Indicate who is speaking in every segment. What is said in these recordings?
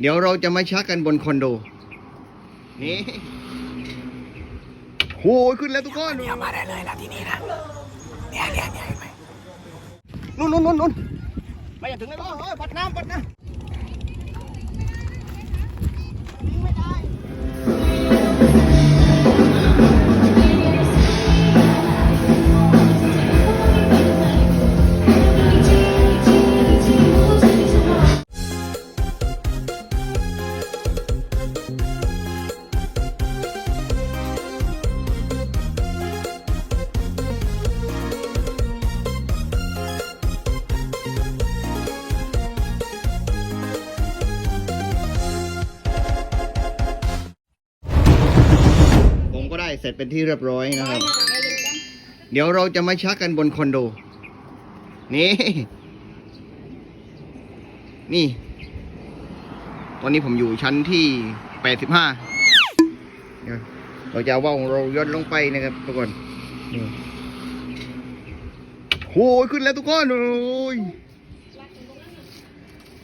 Speaker 1: เดี๋ยวเราจะมาชักกันบนคอนโด นี่โหขึ้นแล้วทุกคน
Speaker 2: เอามาได้เลยนะที่นี่นะเนี่ยเนี่ยเนี่ยเห็นไหม
Speaker 1: นู่นนู่นนู่นนู่นไม่อยากถึงเลยโอ้ยปัดน้ำปัดน้ำ เสร็จเป็นที่เรียบร้อยนะครับ เดี๋ยวเราจะมาชักกันบนคอนโด นี่ นี่ ตอนนี้ผมอยู่ชั้นที่85เดี๋ยวเราจะเอาว่าวของเราย่นลงไปนะครับทุกคนนี่โอ้ยขึ้นแล้วทุกคนโอ้ย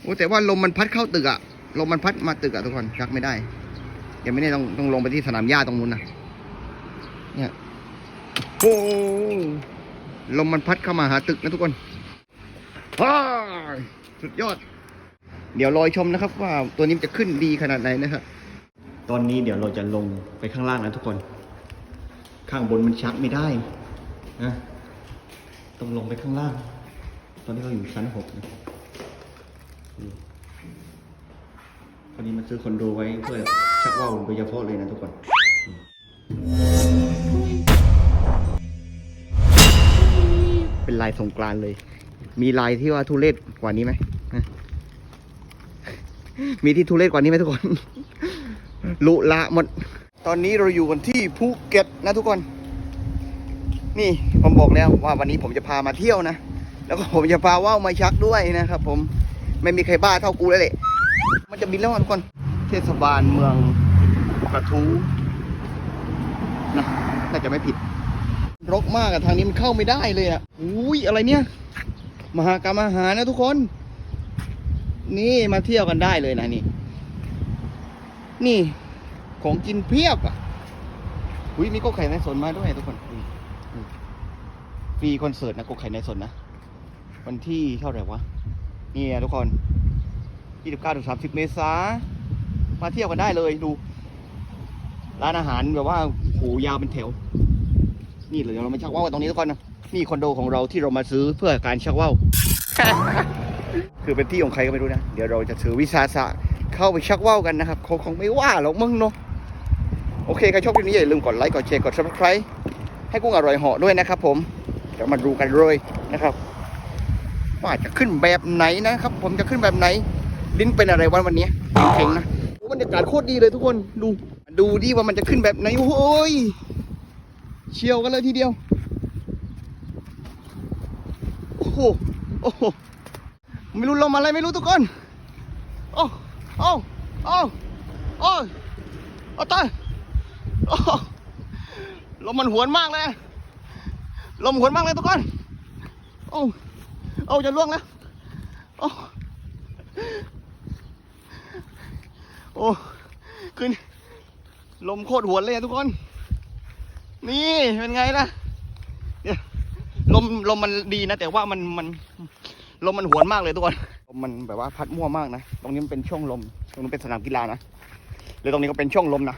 Speaker 1: โอ้แต่ว่าลมมันพัดเข้าตึกอะลมมันพัดมาตึกอะทุกคนชักไม่ได้ยังไม่ได้ต้องต้องลงไปที่สนามหญ้าตรงนู้นนะ เนี่ยโอ้ลมมันพัดเข้ามาหาตึกนะทุกคนว้าวสุดยอด เดี๋ยวรอยชมนะครับ ว่าตัวนี้มันจะขึ้นดีขนาดไหนนะครับ ตอนนี้เดี๋ยวเราจะลงไปข้างล่างนะทุกคน ข้างบนมันชักไม่ได้นะต้องลงไปข้างล่าง ตอนนี้เราอยู่ชั้นหกนะนี่พอดีมาซื้อคอนโดไว้เพื่อชักว่าวโดยเฉพาะเลยนะทุกคน เป็นลายสงกรานเลย มีลายที่ว่าทุเรศกว่านี้ไหม มีที่ทุเรศกว่านี้ไหมทุกคน ลุละหมด ตอนนี้เราอยู่กันที่ภูเก็ตนะทุกคน นี่ผมบอกแล้วว่าวันนี้ผมจะพามาเที่ยวนะ แล้วก็ผมจะพาว่าวมาชักด้วยนะครับผม ไม่มีใครบ้าเท่ากูแล้วแหละ มันจะบินแล้วอะทุกคน เทศบาลเมืองกระทู้ นะน่าจะไม่ผิด รกมากอะทางนี้มันเข้าไม่ได้เลยอะอุ้ยอะไรเนี่ย มหากรรมอาหารนะทุกคน นี่มาเที่ยวกันได้เลยนะนี่ นี่ของกินเพียบอะอุ้ยมีก็ไข่ในสนมาด้วยทุกคนมีมฟรีคอนเสิร์ตนะก็ไข่ในสนนะ วันที่เท่าไหร่วะนี่อะทุกคน29-30 เมษามาเที่ยวกันได้เลยดู ร้านอาหารแบบว่าโหยาวเป็นแถว นี่เลยเดี๋ยวเรามาชักว่าวกันตรงนี้ทุกคนนะนี่คอนโดของเราที่เรามาซื้อเพื่อการชักว่าวคือเป็นที่ของใครก็ไม่รู้นะ เดี๋ยวเราจะถือวิสาสะเข้าไปชักว่าวกันนะครับเขาคงไม่ว่าหรอกมึงเนาะโอเคใครชอบคลิปนี้อย่าลืมกดไลค์กดแชร์กด subscribe ให้กุ้งอร่อยเหาะด้วยนะครับผมเดี๋ยวมาดูกันเลยนะครับ ว่าจะขึ้นแบบไหนนะครับ ผมจะขึ้นแบบไหน ลิ้นเป็นอะไรวันวันนี้เก่งนะบรรยากาศโคตรดีเลยทุกคนดู ดูดิว่ามันจะขึ้นแบบไหนโอ้ยเชียวกันเลยทีเดียว โอ้โหโอ้โหไม่รู้ลมอะไรไม่รู้ทุกคน โอ้โอ้โอ้โอ้โอ้ตายโอ้ลมมันหวนมากเลย ลมหวนมากเลยทุกคน โอ้โอ้จะล่วงแล้ว โอ้โอ้ขึ้น ลมโคตรหวนเลยอะทุกคน นี่เป็นไงล่ะเนี่ยลมลมมันดีนะ แต่ว่ามันมันลมมันหวนมากเลยทุกคนลมมันแบบว่าพัดมั่วมากนะตรงนี้มันเป็นช่องลม ตรงนี้เป็นสนามกีฬานะแล้วตรงนี้ก็เป็นช่องลมนะ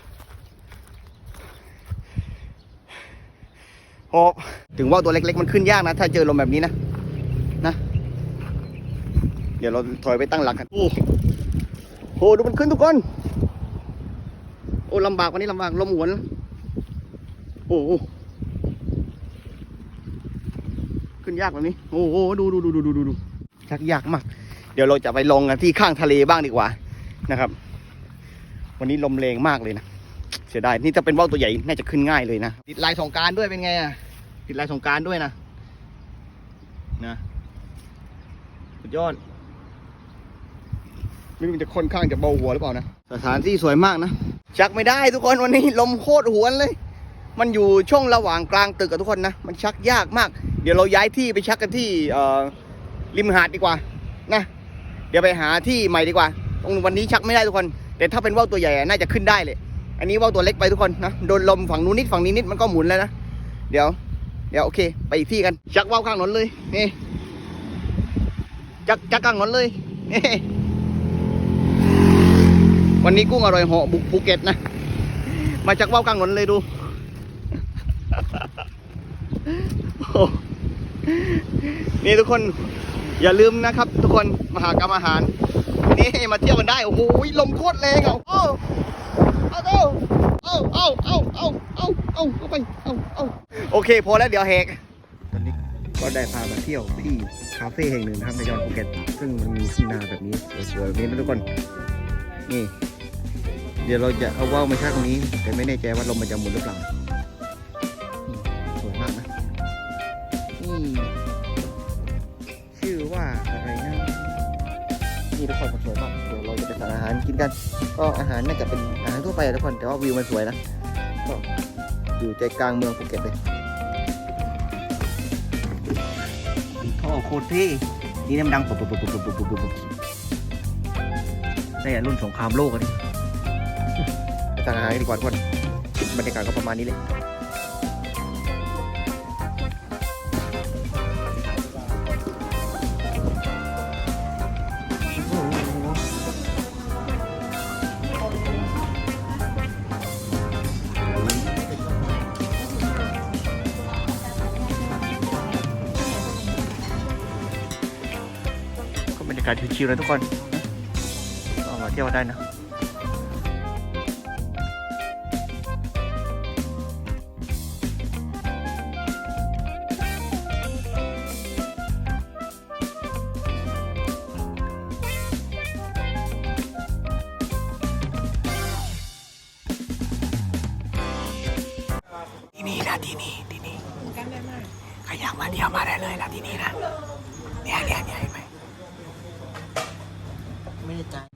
Speaker 1: โอ้ถึงว่าตัวเล็ก ๆ มันขึ้นยากนะ ถ้าเจอลมแบบนี้นะนะ เดี๋ยวเราถอยไปตั้งหลักกันโอ้โหดูมันขึ้นทุกคน โอ้ลำบากว่านี้ลำบากลมหวน โอ้โหขึ้นยากแบบนี้ โอ้โหดูดูดูดูดูดูดูชักยากมาก เดี๋ยวเราจะไปลงกันที่ข้างทะเลบ้างดีกว่านะครับ วันนี้ลมแรงมากเลยนะเสียดายนี่ถ้าเป็นว่าวตัวใหญ่น่าจะขึ้นง่ายเลยนะติดลายสงการด้วยเป็นไงอะติดลายสงการด้วยนะนะสุดยอด ไม่รู้มันจะค่อนข้างจะเบาหัวหรือเปล่านะ สถานที่สวยมากนะ ชักไม่ได้ทุกคนวันนี้ลมโคตรหวนเลย มันอยู่ช่วงระหว่างกลางตึกกับทุกคนนะ มันชักยากมาก เดี๋ยวเราย้ายที่ไปชักกันที่เอ่อริมหาดดีกว่านะ เดี๋ยวไปหาที่ใหม่ดีกว่า ตรงวันนี้ชักไม่ได้ทุกคน แต่ถ้าเป็นว่าวตัวใหญ่น่าจะขึ้นได้เลย อันนี้ว่าวตัวเล็กไปทุกคนนะ โดนลมฝั่งนู้นนิดฝั่งนี้นิดมันก็หมุนแล้วนะ เดี๋ยว เดี๋ยวโอเค ไปอีกที่กัน ชักว่าวข้างถนนเลย นี่ จักจักข้างถนนเลย นี่ วันนี้กุ้งอร่อยเหาะบุกภูเก็ตนะ มาชักว่าวข้างถนนเลยดูโอ้นี่ทุกคนอย่าลืมนะครับ ทุกคนมหากรรมอาหาร นี่มาเที่ยวกันได้ โอ้โหลมโคตรแรงอะโอเอาเอาเอาเอาเอาเอาเอาเอาไปเอาเอาโอเค พอแล้วเดี๋ยวแหกตอนนี้ก็ได้พามาเที่ยวที่คาเฟ่แห่งหนึ่งนะครับในจังหวัดภูเก็ตซึ่งมันมีทุ่งนาแบบนี้สวยๆแบบนี้นะทุกคน นี่ เดี๋ยวเราจะเอาว่าวมาชักตรงนี้ แต่ไม่แน่ใจว่าลมมันจะหมุนหรือเปล่าสวยมากนะนี่ชื่อว่าอะไรนะนี่ทุกคนสวยมากเดี๋ยวเราจะไปสั่งอาหารกินกัน ก็อาหารน่าจะเป็นอาหารทั่วไปทุกคนแต่ว่าวิวมันสวยนะก็อยู่ใจกลางเมืองภูเก็ตเลยท่อโคตรเท่นี่น้ำดังปุ๊บปุ๊บปุ๊บปุ๊บปุ๊บปุ๊บ ปุ๊บได้อะรุ่นสงครามโลกอะดิไปสั่งอาหารกันดีกว่าทุกคนบรรยากาศก็ประมาณนี้เลยก็บรรยากาศชิวๆนะทุกคน ที่ยวได้นะ
Speaker 2: ที่นี่นะที่นี่ที่นี่ใครอยากมาเที่ยวมาได้เลยนะที่นี่นะเนี่ยเนี่ยเนี่ยเห็นไหม
Speaker 1: ไม่ได้ใจ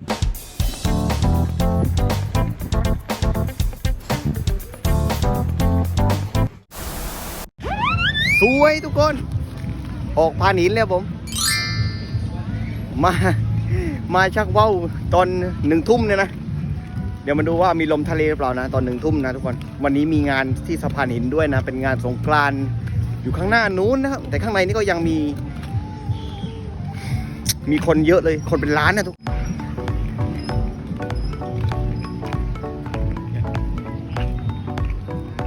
Speaker 1: วยทุกคน ออกพานหินแล้วผม มา มาชักว่าวตอนหนึ่งทุ่มเนี่ยนะ เดี๋ยวมาดูว่ามีลมทะเลหรือเปล่านะ ตอนหนึ่งทุ่มนะทุกคน วันนี้มีงานที่สะพานหินด้วยนะ เป็นงานสงกรานต์อยู่ข้างหน้านู้นนะครับ แต่ข้างในนี่ก็ยังมี มีคนเยอะเลย คนเป็นล้านนะทุก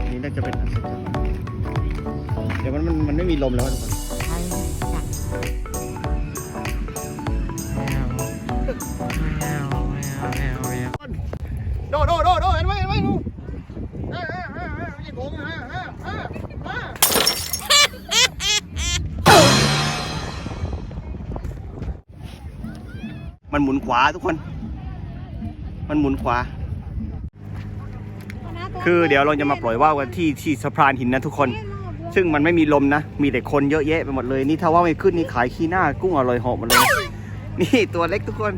Speaker 1: นี่น่าจะเป็นอันสุดท้าย มันไม่มีลมแล้วทุกคนโดโดโดโดเห็นไหมเห็นไหมดูเอ้ยเอ้ยเอ้ยเอ้ยไม่ใช่ผมนะเอ้ยเอ้ยเอ้ย มันหมุนขวาทุกคน มันหมุนขวา คือเดี๋ยวเราจะมาปล่อยว่าวกันที่ที่สะพานหินนะทุกคน ซึ่งมันไม่มีลมนะ มีแต่คนเยอะแยะไปหมดเลย นี่ถ้าว่าไม่ขึ้นนี่ขายขี้หน้ากุ้งอร่อยหาะหมดเลย นี่ตัวเล็กทุกคน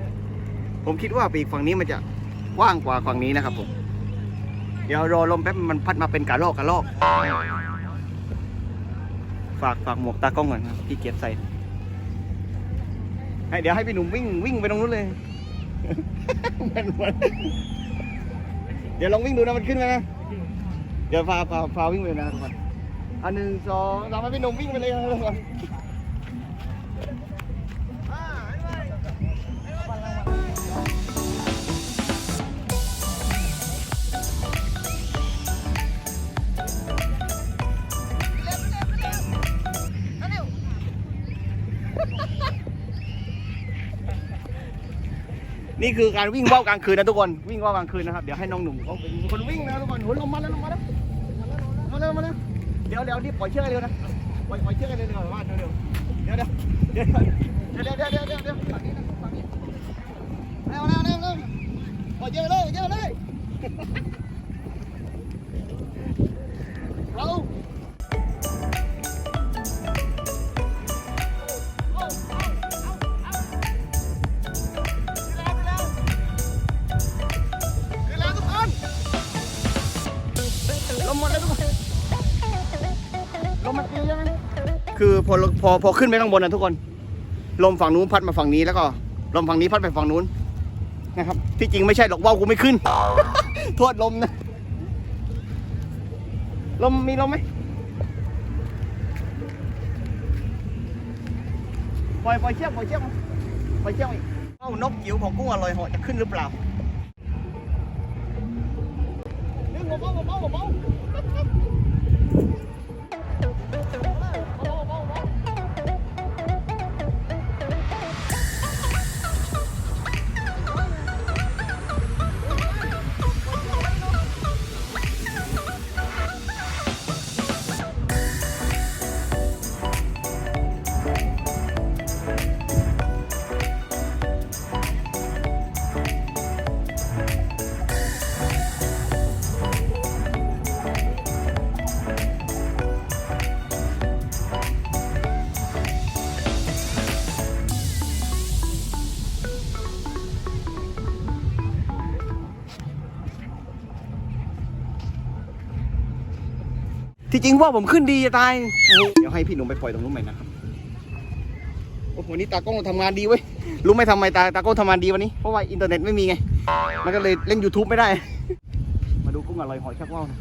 Speaker 1: ผมคิดว่าปีกฝั่งนี้มันจะกว้างกว่าฝั่งนี้นะครับผม เดี๋ยวรอลมแป๊บมันพัดมาเป็นกระรอกกระรอก ฝากฝากหมวกตากล้องก่อนครับพี่เกียรใส่ให้เดี๋ยวให้พี่หนุ่มวิ่งวิ่งไปตรงนู้นเลยมันมันเดี๋ยวลองวิ่งดูนะมันขึ้นไหมนะเดี๋ยวพาพาพาวิ่งไปนะทุกคน อันหนึ่งสองสามให้พี่หนุ่มวิ่งไปเลยทุกคนนี่คือการวิ่งว่าวกลางคืนนะทุกคนวิ่งว่าวกลางคืนนะครับเดี๋ยวให้น้องหนุ่มเขาเป็นคนวิ่งนะทุกคนโหลงมาแล้วลงมาแล้วมาเร็วมาเร็ว เดี๋ยวเดี๋ยวนี่ปล่อยเชือกให้เร็วนะปล่อยปล่อยเชือกให้เร็วก่อนว่าเร็วเร็วเดี๋ยวเดี๋ยวเดี๋ยวเดี๋ยวเดี๋ยวเดี๋ยวเดี๋ยวเดี๋ยวฝั่งนี้นะฝั่งนี้เร็วเร็วเร็วเร็วปล่อยเชือกเลยเชือกเลยเรา ลมมันตีใช่ไหมคือพอพอพอขึ้นไปข้างบนนะทุกคน ลมฝั่งนู้นพัดมาฝั่งนี้แล้วก็ ลมฝั่งนี้พัดไปฝั่งนู้นที่จริงไม่ใช่หรอกว่าวกูไม่ขึ้น โทษลมนะ ลมมีลมไหมปล่อยปล่อยเชือกปล่อยเชือกมาปล่อยเชือกอีกเอ้านกจิ๋วของกุ้งอร่อยเหาะจะขึ้นหรือเปล่าดึงเบาๆเบาๆเบาที่จ ริงว่าผมขึ้นดีจะตาย เดี๋ยวให้พี่หนุ่มไปปล่อยตรงนู้นใหม่นะครับ โอ้โหนี่ตากล้องทำงานดีเว้ย รู้ไหมทำไมตาตากล้องทำงานดีวันนี้ เพราะว่าอินเทอร์เน็ตไม่มีไง มันก็เลยเล่น YouTube ไม่ได้ มาดูกุ้งอร่อยหอยชักว่าวนะ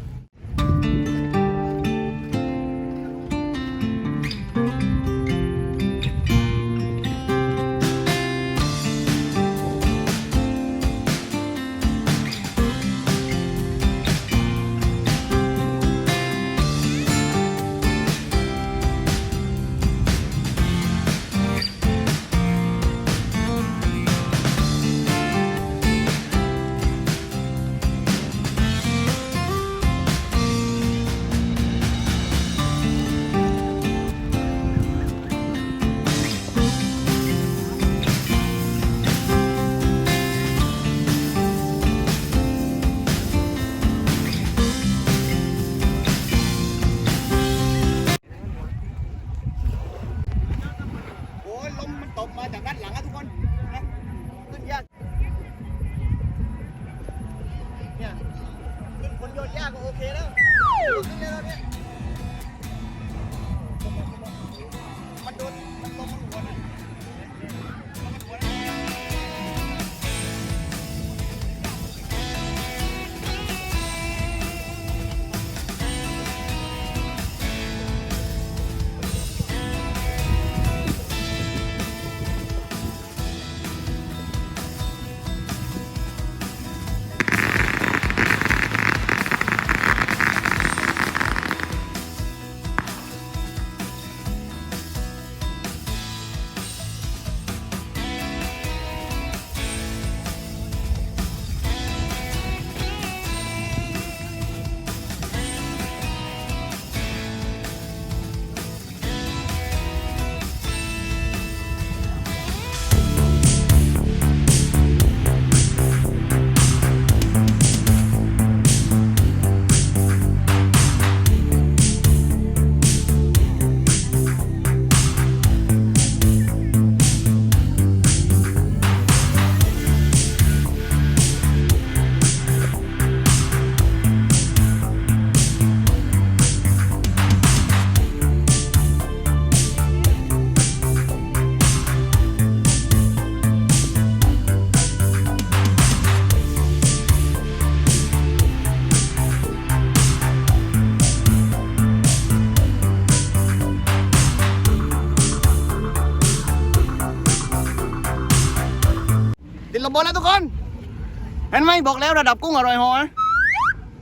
Speaker 1: บอกแล้วระดับกุ้งอร่อยหอนะ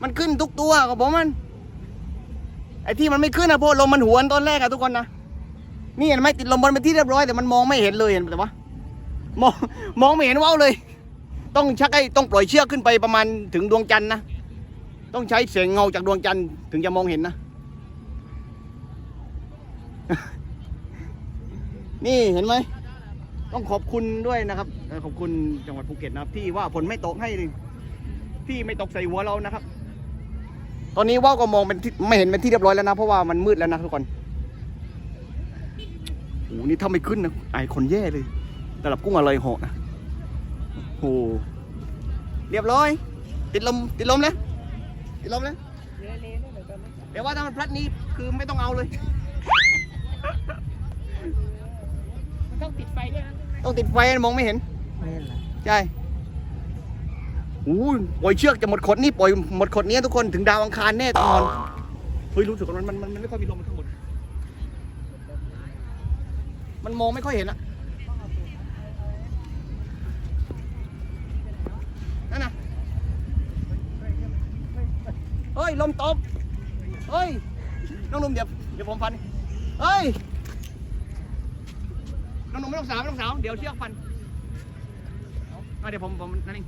Speaker 1: มันขึ้นทุกตัวกับผมมัน ไอ้ที่มันไม่ขึ้นนะเพราะลมมันหวนตอนแรกอะทุกคนนะ นี่เห็นไหมติดลมบนเป็นที่เรียบร้อย แต่มันมองไม่เห็นเลยเห็นแต่ว่ามองมองไม่เห็นว่าวเลย ต้องชักไอ้ต้องปล่อยเชือกขึ้นไปประมาณถึงดวงจันทร์นะ ต้องใช้แสงเงาจากดวงจันทร์ถึงจะมองเห็นนะ นี่เห็นไหม ต้องขอบคุณด้วยนะครับ ขอบคุณจังหวัดภูเก็ตนะครับ ที่ว่าฝนไม่ตกให้ ที่ไม่ตกใส่หัวเรานะครับ ตอนนี้ว่าวก็มองเป็นที่ไม่เห็นเป็นที่เรียบร้อยแล้วนะ เพราะว่ามันมืดแล้วนะทุกคนโอ้โหนี่ถ้าไม่ขึ้นนะไอายคนแย่เลยระดับกุ้งอร่อยเหาะนะโอ้โหเรียบร้อย ติดลมติดลมแล้วติดลมแล้วแต่ว่าถ้ามันพลัดนี้คือไม่ต้องเอาเลย
Speaker 2: มันต้องติดไฟด้วยนะ
Speaker 1: ต้องติดไฟมองไม่เห็น
Speaker 2: ไม่เห็นเหรอ
Speaker 1: ใช่ อู้ปล่อยเชือกจะหมดขดนี่ปล่อยหมดขดนี้ทุกคนถึงดาวอังคารแน่ตอนเฮ้ยรู้สึกว่ามันมันมันไม่ค่อยมีลมมันข้างบนมันมองไม่ค่อยเห็นอะนั่นนะเฮ้ยลมตบเฮ้ยน้องนุ่มเดี๋ยวเดี๋ยวผมฟันเฮ้ยน้องหนุ่มไม่ต้องสาวไม่ต้องสาวเดี๋ยวเชือกฟันเอาเดี๋ยวผมผมนั่นเอง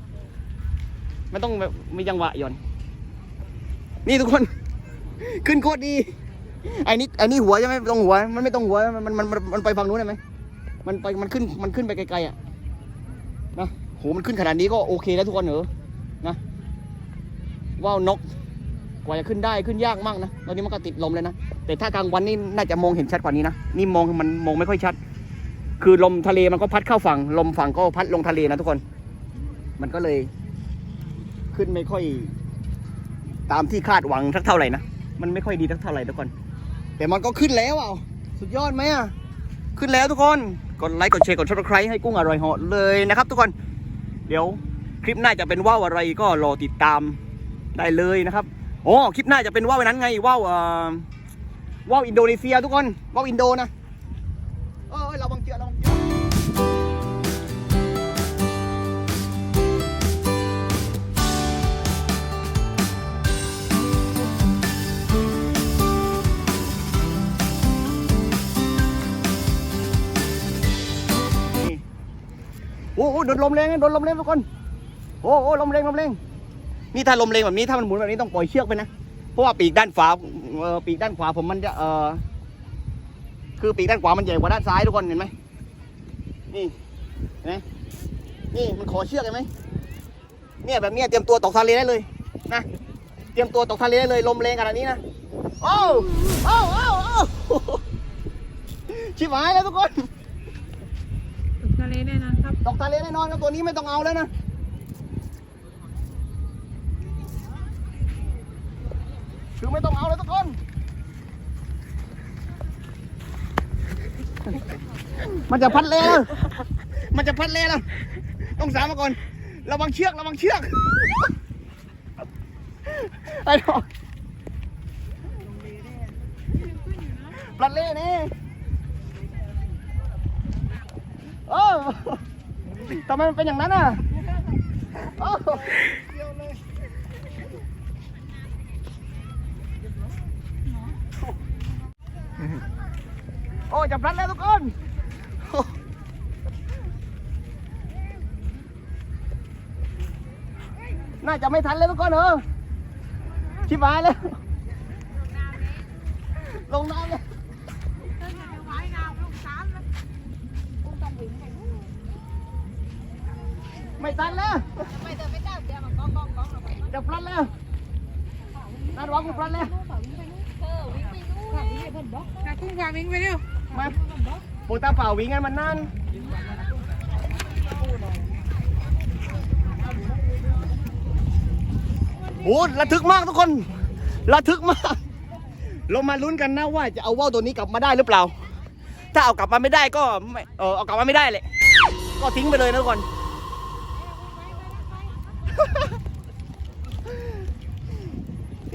Speaker 1: มันต้องแบบมีจังหวะหย่อน นี่ทุกคน ขึ้นโคตรดีไอ้นี่ไอ้นี่หัวใช่ไหมตรงหัว มันไม่ตรงหัว มันมันมันมันไปฝั่งนู้นได้ไหมมันไปมันขึ้นมันขึ้นไปไกลๆอะนะโหมันขึ้นขนาดนี้ก็โอเคแล้วทุกคนเหรอนะว่าวนกกว่าจะขึ้นได้ขึ้นยากมากนะตอนนี้มันก็ติดลมเลยนะแต่ถ้ากลางวันนี่น่าจะมองเห็นชัดกว่านี้นะนี่มองมันมองไม่ค่อยชัด คือลมทะเลมันก็พัดเข้าฝั่ง ลมฝั่งก็พัดลงทะเลนะทุกคน มันก็เลย ขึ้นไม่ค่อย ตามที่คาดหวังสักเท่าไหร่นะ มันไม่ค่อยดีสักเท่าไหร่ทุกคน แต่มันก็ขึ้นแล้วอะสุดยอดไหมอะ ขึ้นแล้วทุกคน กดไลค์ กดแชร์ กดซับสไครต์ให้กุ้งอร่อยเหาะเลยนะครับทุกคน เดี๋ยวคลิปหน้าจะเป็นว่าวอะไรก็รอติดตามได้เลยนะครับโอ้คลิปหน้าจะเป็นว่าวนั้นไงว่าวอ่อว่าวอินโดนีเซียทุกคนว่าวอินโดนะ เออเระวังเจือระวังเจอ โอ้โหโดนลมแรงโดนลมแรงทุกคนโอ้โหลมแรงลมแรงนี่ถ้าลมแรงแบบนี้ถ้ามันหมุนแบบนี้ต้องปล่อยเชือกไปนะเพราะว่าปีกด้านขวาปีกด้านขวาผมมันจะเออคือปีกด้านขวามันใหญ่กว่าด้านซ้ายทุกคนเห็นไหมนี่เห็นไหมนี่มันขอเชือกเห็นไหมเนี่ยแบบเนี้ยเตรียมตัวตกทะเลได้เลยนะเตรียมตัวตกทะเลได้เลยลมแรงขนาดนี้นะโอ้โอ้โอ้โอ้ชิบหายแล้วทุกคนตก
Speaker 2: ทะเลแน่นอน
Speaker 1: ตกทะเลแน่นอนครับตัวนี้ไม่ต้องเอาแล้วนะคือไม่ต้องเอาแล้วทุกคนมันจะพัดเล้วมันจะพัดเล่แล้วต้องสามมาก่อน ระวังเชือก ระวังเชือก ไอ้ดอกปลัดเล่นี่โอ้ ทำไมมันเป็นอย่างนั้นอะโอ้โอ้จะพลัดแล้วทุกคนน่าจะไม่ทันแล้วทุกคนเออชิบหายแล้วลงน้ำเลย ไม่ทันแล้วจะพลัดแล้วนั่นวางกูพลัดแล้ว
Speaker 2: นากุ้งวางวิ่งไปเร็ว
Speaker 1: มาปูตาเปล่าวิ่งกันมันนั่นโอ้ระทึกมากทุกคน ระทึกมาก เรามาลุ้นกันนะว่าจะเอาว่าวตัวนี้กลับมาได้หรือเปล่า ถ้าเอากลับมาไม่ได้ก็ไม่เออเอากลับมาไม่ได้เลย ก็ทิ้งไปเลยนะทุกคน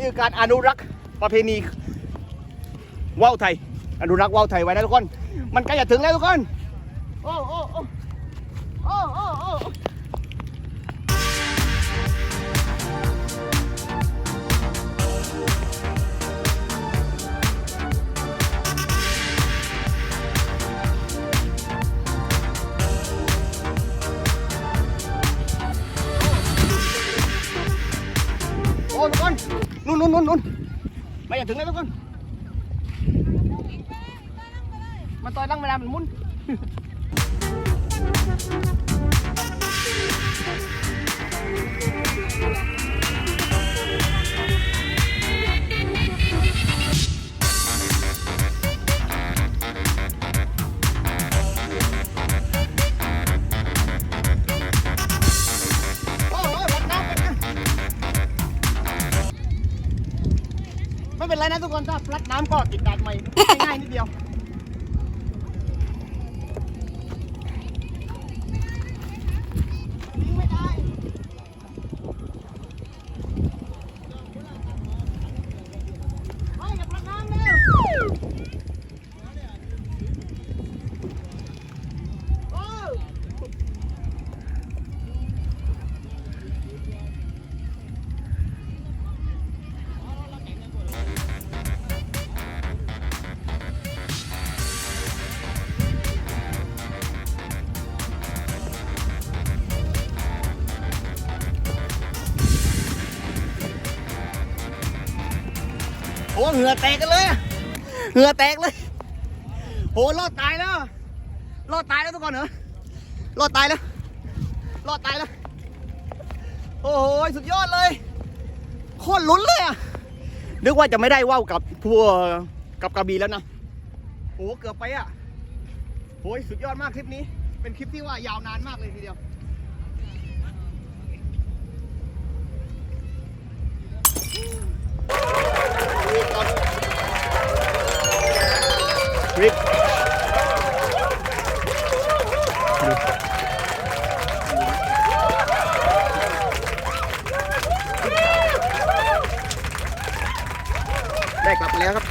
Speaker 1: นี่คือการอนุรักษ์ประเพณีว่าวไทย อนุรักษ์ว่าวไทยไว้นะทุกคน มันใกล้จะถึงแล้วทุกคน โอ้โอ้โอ้โอ้ ไม่อยากถึงแล้วทุกคน มันต่อยตั้งเวลามันหมุน เป็นไรนะทุกคนถ้าพลัดน้ำก็ติดดาดใหม่ง่ายๆนิดเดียว อ้เหงื่อแตกกันเลยเหงื่อแตกเลยโหรอดตายแล้ว รอดตายแล้วทุกคนเหรอรอดตายแล้ว รอดตายแล้ว โอ้โหสุดยอดเลยโคตรลุ้นเลยอะนึกว่าจะไม่ได้ว่าวกับพวกกับกระบี่แล้วนะโอ้เกือบไปอะโอ้ยสุดยอดมากคลิปนี้ เป็นคลิปที่ว่ายาวนานมากเลยทีเดียว ริกได้กลับมาแล้วครับ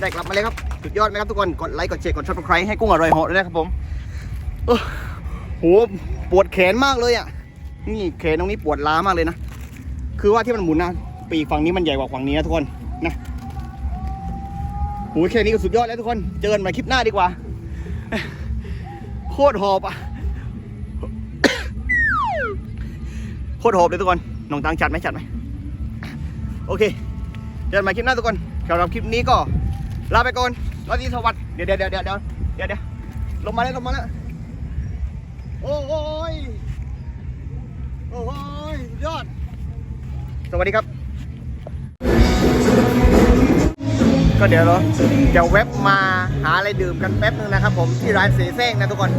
Speaker 1: ได้กลับมาแล้วครับ สุดยอดไหมครับทุกคน กดไลค์ กดแชร์ กดซับสไครต์ให้กุ้งอร่อยเหาะด้วยนะครับผมโอ้โห ปวดแขนมากเลยอะ นี่แขนตรงนี้ปวดล้ามากเลยนะ คือว่าที่มันหมุนนะ ปีกฝั่งนี้มันใหญ่กว่าฝั่งนี้นะทุกคน โอ้ยแค่นี้ก็สุดยอดแล้วทุกคน เจอกันใหม่คลิปหน้าดีกว่า โคตรหอบอะ โคตรหอบเลยทุกคนน้องตังจัดไหมจัดไหม โอเค เจอกันใหม่คลิปหน้าทุกคนสำหรับคลิปนี้ก็ลาไปก่อนรอดีสวัสดิ์เดี๋ยวเดี๋ยวเดี๋ยวเดี๋ยวเดี๋ยวเดี๋ยวลงมาแล้วลงมาแล้ว โอ้ย โอ้ยยอด สวัสดีครับ ก็เดี๋ยวเราจะแวบมาหาอะไรดื่มกันแป๊บนึงนะครับผมที่ร้านเสแสร้งนะทุกคน